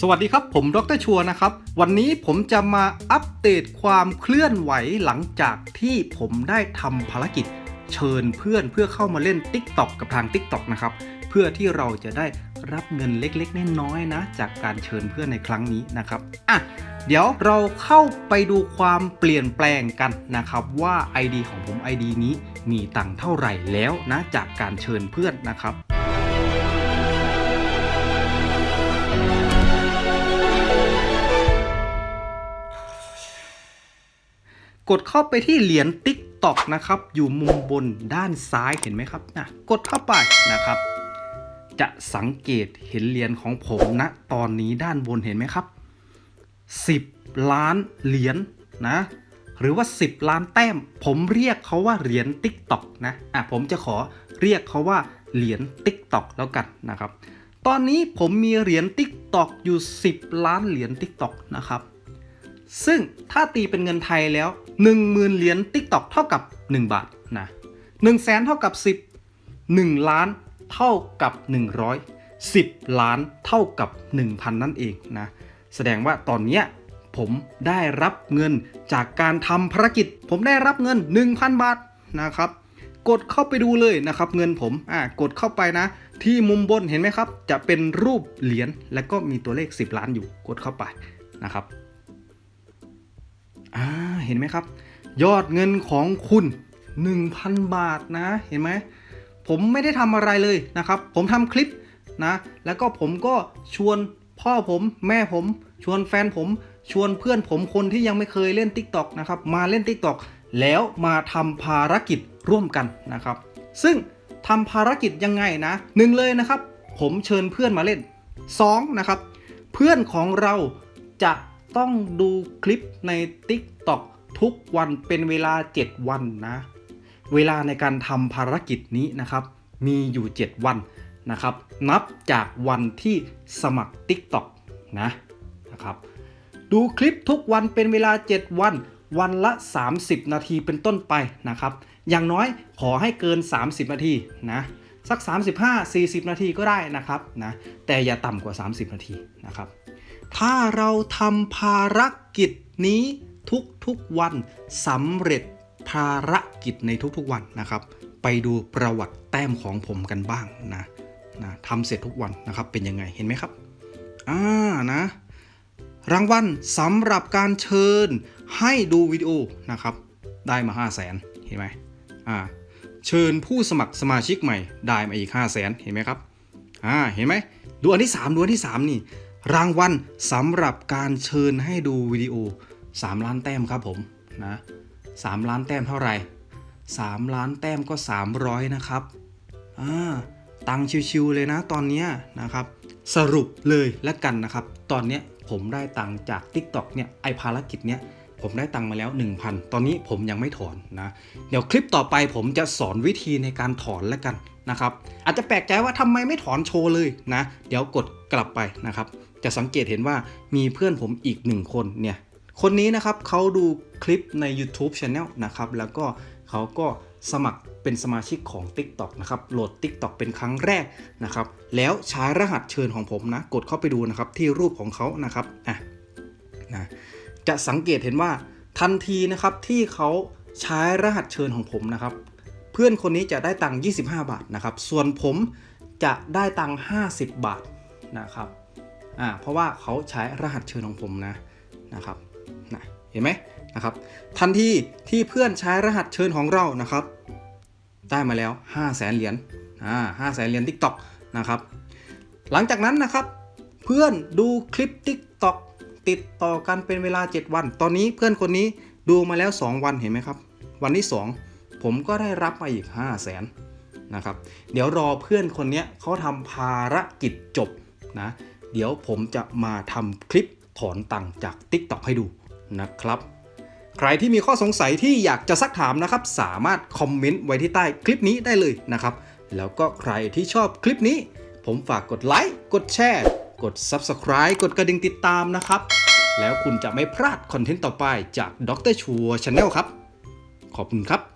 สวัสดีครับ ผมดรชัวนะครับ วันนี้ผมจะมาอัปเดตความเคลื่อนไหวหลังจากที่ผมได้ทำภารกิจเชิญเพื่อนเพื่อเข้ามาเล่น TikTok กับทาง TikTok นะครับ เพื่อที่เราจะได้รับเงินเล็กๆน้อยๆนะ จากการเชิญเพื่อนในครั้งนี้นะครับอะเดี๋ยวเราเข้าไปดูความเปลี่ยนแปลงกันนะครับว่า ID ของผม ID นี้มีตังค์เท่าไหร่แล้วนะจากการเชิญเพื่อนนะครับ กดเข้าไปที่เหรียญ TikTok นะครับ อยู่มุมบนด้านซ้ายเห็นไหมครับนะกดเข้าไปนะครับ จะสังเกตเห็นเหรียญของผมนะตอนนี้ด้านบนเห็นไหมครับ 10 ล้านเหรียญนะหรือว่า 10 ล้านแต้ม ผมเรียกเขาว่าเหรียญ TikTok นะอะผมจะขอเรียกเขาว่าเหรียญ TikTok แล้วกันนะครับ ตอนนี้ผมมีเหรียญ TikTok อยู่ 10 ล้านเหรียญ TikTok นะครับ ซึ่งถ้าตีเป็นเงินไทยแล้ว 10,000 เหรียญ TikTok เท่ากับ 1 บาทนะ1แสนเท่ากับ 10 1 ล้านเท่ากับ 100 10 ล้านเท่ากับ 1,000 นั่นเองนะ แสดงว่าตอนเนี้ยผมได้รับเงินจากการทำภารกิจ ผมได้รับเงิน 1,000 บาทนะครับ กดเข้าไปดูเลยนะครับ เงินผมอ่ากดเข้าไปนะ ที่มุมบนเห็นไหมครับ จะเป็นรูปเหรียญและก็มีตัวเลข 10 ล้านอยู่กดเข้าไปนะครับ อ่าเห็นไหมครับ ยอดเงินของคุณ 1,000 บาทนะเห็นไหมผมไม่ได้ทำอะไรเลยนะครับ ผมทำคลิปนะ แล้วก็ผมก็ชวนพ่อผมแม่ผม ชวนแฟนผม ชวนเพื่อนผมคนที่ยังไม่เคยเล่น TikTok นะครับ มาเล่น TikTok แล้วมาทำภารกิจร่วมกันนะครับ ซึ่งทำภารกิจยังไงนะหนึ่งเลยนะครับ ผมเชิญเพื่อนมาเล่น2นะครับ เพื่อนของเราจะ ต้องดูคลิปใน TikTok ทุกวันเป็นเวลา 7 วันนะ เวลาในการทำภารกิจนี้นะครับ มีอยู่ 7 วันนะครับ นับจากวันที่สมัคร TikTok นะนะครับ ดูคลิปทุกวันเป็นเวลา 7 วัน วันละ 30 นาทีเป็นต้นไปนะครับ อย่างน้อยขอให้เกิน 30 นาทีนะสัก 35-40 นาทีก็ได้นะครับนะแต่อย่าต่ำกว่า 30 นาทีนะครับ ถ้าเราทำภารกิจนี้ทุกๆวันสำเร็จภารกิจในทุกๆวันนะครับ ไปดูประวัติแต้มของผมกันบ้างนะนะทำเสร็จทุกวันนะครับเป็นยังไงเห็นไหมครับอ่านะรางวัลสำหรับการเชิญให้ดูวิดีโอนะครับได้มา 5 0 0แสนเห็นไหมอ่าเชิญผู้สมัครสมาชิกใหม่ได้มาอีก 5 0 0แสนเห็นไหมครับอ่าเห็นไหมดูอันที่ 3 ดูอันที่ 3 นี่ รางวัลสำหรับการเชิญให้ดูวิดีโอ 3 ล้านแต้มครับผมนะ3ล้านแต้มเท่าไหร่ 3 ล้านแต้มก็ 300 นะครับอ่าตังค์ชิวๆเลยนะตอนนี้นะครับ สรุปเลยแล้วกันนะครับ ตอนนี้ผมได้ตังค์จาก TikTok เนี่ยไอภารกิจเนี้ยผมได้ตังค์มาแล้ว 1,000 ตอนนี้ผมยังไม่ถอนนะ เดี๋ยวคลิปต่อไปผมจะสอนวิธีในการถอนแล้วกันนะครับ อาจจะแปลกใจว่าทำไมไม่ถอนโชว์เลยนะ เดี๋ยวกดกลับไปนะครับ จะสังเกตเห็นว่ามีเพื่อนผมอีกหนึ่งคนเนี่ย คนนี้นะครับเขาดูคลิปใน YouTube Channel นะครับ แล้วก็เขาก็สมัครเป็นสมาชิกของ TikTok นะครับ โหลด TikTok เป็นครั้งแรกนะครับ แล้วใช้รหัสเชิญของผมนะ กดเข้าไปดูนะครับที่รูปของเขานะครับ อะนะจะสังเกตเห็นว่าทันทีนะครับที่เขาใช้รหัสเชิญของผมนะครับ เพื่อนคนนี้จะได้ตังค์25 บาทนะครับ ส่วนผมจะได้ตังค์50 บาทนะครับ อ่าเพราะว่าเขาใช้รหัสเชิญของผมนะนะครับนะเห็นไหมนะครับทันทีที่เพื่อนใช้รหัสเชิญของเรานะครับ ได้มาแล้ว 5 0 0แสนเหรียญอ่าห้าแสนเหรียญ TikTok นะครับหลังจากนั้นนะครับ เพื่อนดูคลิป TikTok ติดต่อกันเป็นเวลา 7 วัน ตอนนี้เพื่อนคนนี้ดูมาแล้ว 2 วันเห็นไหมครับ วันที่ 2 ผมก็ได้รับมาอีก 5 0 0แสนนะครับ เดี๋ยวรอเพื่อนคนนี้เขาทำภารกิจจบนะ เดี๋ยวผมจะมาทำคลิปถอนตังค์จาก TikTok ให้ดูนะครับ ใครที่มีข้อสงสัยที่อยากจะซักถามนะครับ สามารถคอมเมนต์ไว้ที่ใต้คลิปนี้ได้เลยนะครับ แล้วก็ใครที่ชอบคลิปนี้ ผมฝากกดไลค์กดแชร์กด Subscribe กดกระดิ่งติดตามนะครับ แล้วคุณจะไม่พลาดคอนเทนต์ต่อไปจากดรชัวร์ชาแนลครับ ขอบคุณครับ